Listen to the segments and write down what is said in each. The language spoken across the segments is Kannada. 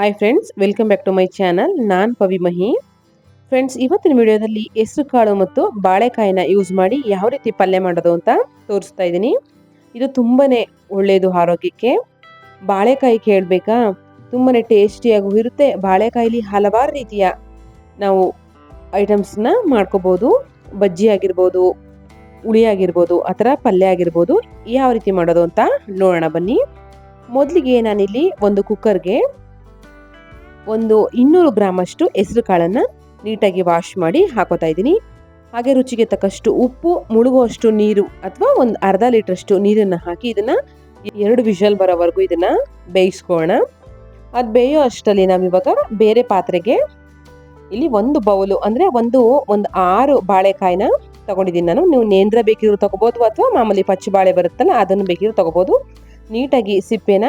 Hi friends welcome back to my channel ನಾನು ಪವಿ ಮಹಿ. ಫ್ರೆಂಡ್ಸ್ ಇವತ್ತಿನ ವಿಡಿಯೋದಲ್ಲಿ ಹೆಸರು ಕಾಳು ಮತ್ತು ಬಾಳೆಕಾಯಿನ ಯೂಸ್ ಮಾಡಿ ಯಾವ ರೀತಿ ಪಲ್ಯ ಮಾಡೋದು ಅಂತ ತೋರಿಸ್ತಾ ಇದ್ದೀನಿ. ಇದು ತುಂಬಾ ಒಳ್ಳೆಯದು ಆರೋಗ್ಯಕ್ಕೆ. ಬಾಳೆಕಾಯಿ ಕೇಳಬೇಕಾ? ತುಂಬಾ ಟೇಸ್ಟಿಯಾಗೂ ಇರುತ್ತೆ. ಬಾಳೆಕಾಯಿಲಿ ಹಲವಾರು ರೀತಿಯ ನಾವು ಐಟಮ್ಸ್ನ ಮಾಡ್ಕೋಬೋದು. ಬಜ್ಜಿ ಆಗಿರ್ಬೋದು, ಹುಳಿ ಆಗಿರ್ಬೋದು, ಆ ಥರ ಪಲ್ಯ ಆಗಿರ್ಬೋದು. ಯಾವ ರೀತಿ ಮಾಡೋದು ಅಂತ ನೋಡೋಣ ಬನ್ನಿ. ಮೊದಲಿಗೆ ನಾನಿಲ್ಲಿ ಒಂದು ಕುಕ್ಕರ್ಗೆ ಒಂದು ಇನ್ನೂರು ಗ್ರಾಮಷ್ಟು ಹೆಸರು ಕಾಳನ್ನು ನೀಟಾಗಿ ವಾಶ್ ಮಾಡಿ ಹಾಕೋತಾ ಇದ್ದೀನಿ. ಹಾಗೆ ರುಚಿಗೆ ತಕ್ಕಷ್ಟು ಉಪ್ಪು, ಮುಳುಗುವಷ್ಟು ನೀರು ಅಥವಾ ಒಂದು ಅರ್ಧ ಲೀಟ್ರಷ್ಟು ನೀರನ್ನು ಹಾಕಿ ಇದನ್ನ ಎರಡು ವಿಷಲ್ ಬರೋವರೆಗೂ ಇದನ್ನ ಬೇಯಿಸ್ಕೋಣ ಅದು ಬೇಯೋ ಅಷ್ಟರಲ್ಲಿ ನಾವಿವಾಗ ಬೇರೆ ಪಾತ್ರೆಗೆ ಇಲ್ಲಿ ಒಂದು ಬೌಲು ಅಂದರೆ ಒಂದು ಒಂದು ಆರು ಬಾಳೆಕಾಯಿನ ತಗೊಂಡಿದ್ದೀನಿ ನಾನು. ನೀವು ನೇಂದ್ರ ಬೇಕಿದ್ರು ತೊಗೋಬೋದು ಅಥವಾ ಮಾಮೂಲಿ ಪಚ್ಚಿ ಬಾಳೆ ಬರುತ್ತಲ್ಲ ಅದನ್ನು ಬೇಕಿದ್ರು ತೊಗೋಬೋದು. ನೀಟಾಗಿ ಸಿಪ್ಪೆನ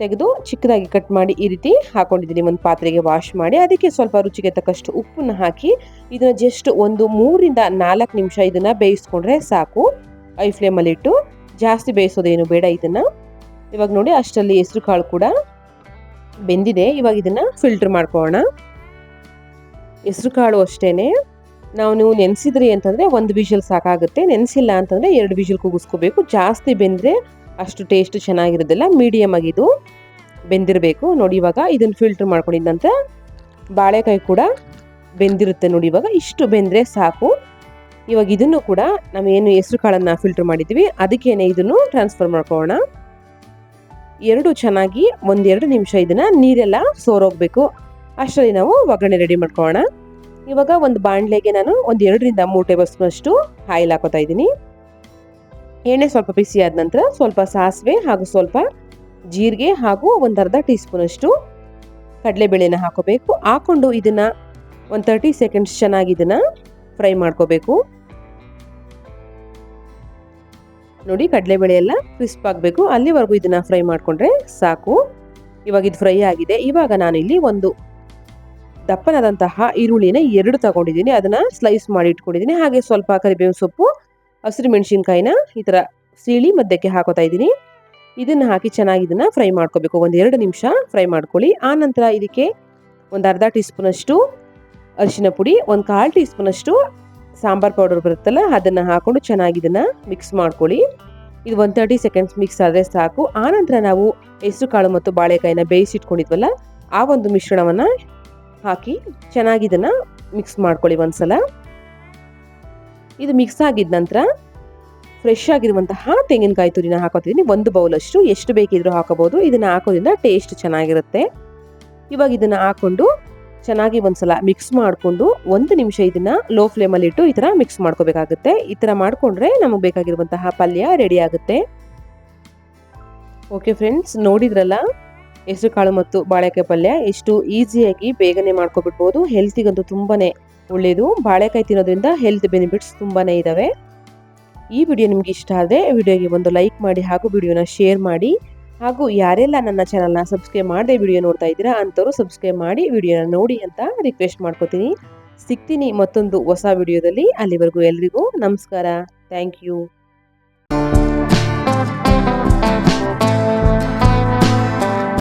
ತೆಗೆದು ಚಿಕ್ಕದಾಗಿ ಕಟ್ ಮಾಡಿ ಈ ರೀತಿ ಹಾಕೊಂಡಿದ್ದೀನಿ. ಒಂದು ಪಾತ್ರೆಗೆ ವಾಶ್ ಮಾಡಿ, ಅದಕ್ಕೆ ಸ್ವಲ್ಪ ರುಚಿಗೆ ತಕ್ಕಷ್ಟು ಉಪ್ಪನ್ನು ಹಾಕಿ, ಇದನ್ನ ಜಸ್ಟ್ ಒಂದು ಮೂರಿಂದ ನಾಲ್ಕು ನಿಮಿಷ ಇದನ್ನ ಬೇಯಿಸ್ಕೊಂಡ್ರೆ ಸಾಕು. ಐ ಫ್ಲೇಮಲ್ಲಿ ಇಟ್ಟು ಜಾಸ್ತಿ ಬೇಯಿಸೋದೇನು ಬೇಡ ಇದನ್ನ. ಇವಾಗ ನೋಡಿ ಅಷ್ಟರಲ್ಲಿ ಹೆಸರು ಕಾಳು ಕೂಡ ಬೆಂದಿದೆ. ಇವಾಗ ಇದನ್ನ ಫಿಲ್ಟರ್ ಮಾಡ್ಕೊಳ್ಳೋಣ. ಹೆಸರು ಕಾಳು ಅಷ್ಟೇನೆ. ನಾವು ನೀವು ನೆನೆಸಿದ್ರಿ ಅಂತಂದರೆ ಒಂದು ವಿಷಲ್ ಸಾಕಾಗುತ್ತೆ. ನೆನೆಸಿಲ್ಲ ಅಂತಂದರೆ ಎರಡು ವಿಷಲ್ ಕೂಗಿಸ್ಕೋಬೇಕು ಜಾಸ್ತಿ ಬೆಂದ್ರೆ ಅಷ್ಟು ಟೇಸ್ಟ್ ಚೆನ್ನಾಗಿರೋದಿಲ್ಲ ಮೀಡಿಯಮ್ ಆಗಿದು ಬೆಂದಿರಬೇಕು. ನೋಡಿ ಇವಾಗ ಇದನ್ನು ಫಿಲ್ಟರ್ ಮಾಡ್ಕೊಂಡಿದ ನಂತರ ಬಾಳೆಕಾಯಿ ಕೂಡ ಬೆಂದಿರುತ್ತೆ ನೋಡಿ ಇವಾಗ. ಇಷ್ಟು ಬೆಂದರೆ ಸಾಕು. ಇವಾಗ ಇದನ್ನು ಕೂಡ ನಾವೇನು ಹೆಸರು ಕಾಳನ್ನು ಫಿಲ್ಟರ್ ಮಾಡಿದ್ವಿ ಅದಕ್ಕೇನೆ ಇದನ್ನು ಟ್ರಾನ್ಸ್ಫರ್ ಮಾಡ್ಕೊಳ್ಳೋಣ. ಎರಡು ಚೆನ್ನಾಗಿ ಒಂದೆರಡು ನಿಮಿಷ ಇದನ್ನು ನೀರೆಲ್ಲ ಸೋರೋಗಬೇಕು. ಅಷ್ಟರಲ್ಲಿ ನಾವು ಒಗ್ಗರಣೆ ರೆಡಿ ಮಾಡ್ಕೊಳ್ಳೋಣ. ಇವಾಗ ಒಂದು ಬಾಣಲೆಗೆ ನಾನು ಒಂದು ಎರಡರಿಂದ ಮೂರು ಟೇಬಲ್ ಆಯಿಲ್ ಹಾಕೋತಾ ಇದ್ದೀನಿ. ಎಣ್ಣೆ ಸ್ವಲ್ಪ ಬಿಸಿ ಆದ ನಂತರ ಸ್ವಲ್ಪ ಸಾಸಿವೆ ಹಾಗೂ ಸ್ವಲ್ಪ ಜೀರಿಗೆ ಹಾಗೂ ಒಂದು ಅರ್ಧ ಟೀ ಸ್ಪೂನಷ್ಟು ಕಡಲೆಬೇಳೆನ ಹಾಕೋಬೇಕು. ಹಾಕೊಂಡು ಇದನ್ನು ಒಂದು ತರ್ಟಿ ಸೆಕೆಂಡ್ಸ್ ಚೆನ್ನಾಗಿ ಇದನ್ನು ಫ್ರೈ ಮಾಡ್ಕೋಬೇಕು. ನೋಡಿ ಕಡಲೆಬೇಳೆ ಎಲ್ಲ ಕ್ರಿಸ್ಪ್ ಆಗಬೇಕು. ಅಲ್ಲಿವರೆಗೂ ಇದನ್ನು ಫ್ರೈ ಮಾಡಿಕೊಂಡ್ರೆ ಸಾಕು. ಇವಾಗ ಇದು ಫ್ರೈ ಆಗಿದೆ. ಇವಾಗ ಇಲ್ಲಿ ಒಂದು ದಪ್ಪನಾದಂತಹ ಈರುಳ್ಳಿನ ಎರಡು ತಗೊಂಡಿದ್ದೀನಿ. ಅದನ್ನು ಸ್ಲೈಸ್ ಮಾಡಿ ಇಟ್ಕೊಂಡಿದ್ದೀನಿ. ಹಾಗೆ ಸ್ವಲ್ಪ ಕರಿಬೇವಿನ ಸೊಪ್ಪು ಹಸಿರು ಮೆಣಸಿನ್ಕಾಯಿನ ಈ ಥರ ಸೀಳಿ ಮಧ್ಯಕ್ಕೆ ಹಾಕೋತಾ ಇದ್ದೀನಿ. ಇದನ್ನು ಹಾಕಿ ಚೆನ್ನಾಗಿ ಇದನ್ನು ಫ್ರೈ ಮಾಡ್ಕೋಬೇಕು. ಒಂದು ಎರಡು ನಿಮಿಷ ಫ್ರೈ ಮಾಡ್ಕೊಳ್ಳಿ. ಆ ನಂತರ ಇದಕ್ಕೆ ಒಂದು ಅರ್ಧ ಟೀ ಸ್ಪೂನಷ್ಟು ಅರಿಶಿನ ಪುಡಿ, ಒಂದು ಕಾಲು ಟೀ ಸ್ಪೂನಷ್ಟು ಸಾಂಬಾರ್ ಪೌಡರ್ ಬರುತ್ತಲ್ಲ, ಅದನ್ನು ಹಾಕ್ಕೊಂಡು ಚೆನ್ನಾಗಿ ಇದನ್ನು ಮಿಕ್ಸ್ ಮಾಡ್ಕೊಳ್ಳಿ. ಇದು ಒಂದು ತರ್ಟಿ ಸೆಕೆಂಡ್ಸ್ ಮಿಕ್ಸ್ ಆದರೆ ಸಾಕು. ಆ ನಂತರ ನಾವು ಹೆಸರು, ಕಾಳು ಮತ್ತು ಬಾಳೆಕಾಯಿನ ಬೇಯಿಸಿಟ್ಕೊಂಡಿದ್ವಲ್ಲ, ಆ ಒಂದು ಮಿಶ್ರಣವನ್ನು ಹಾಕಿ ಚೆನ್ನಾಗಿ ಇದನ್ನು ಮಿಕ್ಸ್ ಮಾಡ್ಕೊಳ್ಳಿ ಒಂದ್ಸಲ. ಇದು ಮಿಕ್ಸ್ ಆಗಿದ ನಂತರ ಫ್ರೆಶ್ ಆಗಿರುವಂತಹ ತೆಂಗಿನಕಾಯಿ ತುರಿನ ಹಾಕೋತಿದ್ದೀನಿ. ಒಂದು ಬೌಲಷ್ಟು ಎಷ್ಟು ಬೇಕಿದ್ರೂ ಹಾಕೋಬೋದು. ಇದನ್ನು ಹಾಕೋದ್ರಿಂದ ಟೇಸ್ಟ್ ಚೆನ್ನಾಗಿರುತ್ತೆ. ಇವಾಗ ಇದನ್ನು ಹಾಕ್ಕೊಂಡು ಚೆನ್ನಾಗಿ ಒಂದ್ಸಲ ಮಿಕ್ಸ್ ಮಾಡಿಕೊಂಡು ಒಂದು ನಿಮಿಷ ಇದನ್ನು ಲೋ ಫ್ಲೇಮಲ್ಲಿ ಇಟ್ಟು ಈ ಥರ ಮಿಕ್ಸ್ ಮಾಡ್ಕೋಬೇಕಾಗುತ್ತೆ. ಈ ಥರ ಮಾಡಿಕೊಂಡ್ರೆ ನಮಗೆ ಬೇಕಾಗಿರುವಂತಹ ಪಲ್ಯ ರೆಡಿ ಆಗುತ್ತೆ. ಓಕೆ ಫ್ರೆಂಡ್ಸ್ ನೋಡಿದ್ರಲ್ಲ? ಹೆಸರು ಕಾಳು ಮತ್ತು ಬಾಳೆಕಾಯಿ ಪಲ್ಯ ಎಷ್ಟು ಈಸಿಯಾಗಿ ಬೇಗನೆ ಮಾಡ್ಕೊಬಿಡ್ಬೋದು. ಹೆಲ್ತಿಗಂತೂ ತುಂಬಾನೇ ಒಳ್ಳೆಯದು ಬಾಳೆಕಾಯಿ ತಿನ್ನೋದ್ರಿಂದ ಹೆಲ್ತ್ ಬೆನಿಫಿಟ್ಸ್ ತುಂಬಾ ಇದ್ದಾವೆ ಈ ವಿಡಿಯೋ ನಿಮಗೆ ಇಷ್ಟ ಆದರೆ ವಿಡಿಯೋಗೆ ಒಂದು ಲೈಕ್ ಮಾಡಿ ಹಾಗೂ ವಿಡಿಯೋನ ಶೇರ್ ಮಾಡಿ. ಹಾಗೂ ಯಾರೆಲ್ಲ ನನ್ನ ಚಾನಲ್ನ ಸಬ್ಸ್ಕ್ರೈಬ್ ಮಾಡದೆ ವಿಡಿಯೋ ನೋಡ್ತಾ ಇದ್ದೀರಾ ಅಂಥವ್ರು ಸಬ್ಸ್ಕ್ರೈಬ್ ಮಾಡಿ ವಿಡಿಯೋನ ನೋಡಿ ಅಂತ ರಿಕ್ವೆಸ್ಟ್ ಮಾಡ್ಕೋತೀನಿ. ಸಿಗ್ತೀನಿ ಮತ್ತೊಂದು ಹೊಸ ವಿಡಿಯೋದಲ್ಲಿ ಅಲ್ಲಿವರೆಗೂ ಎಲ್ರಿಗೂ ನಮಸ್ಕಾರ. Thank you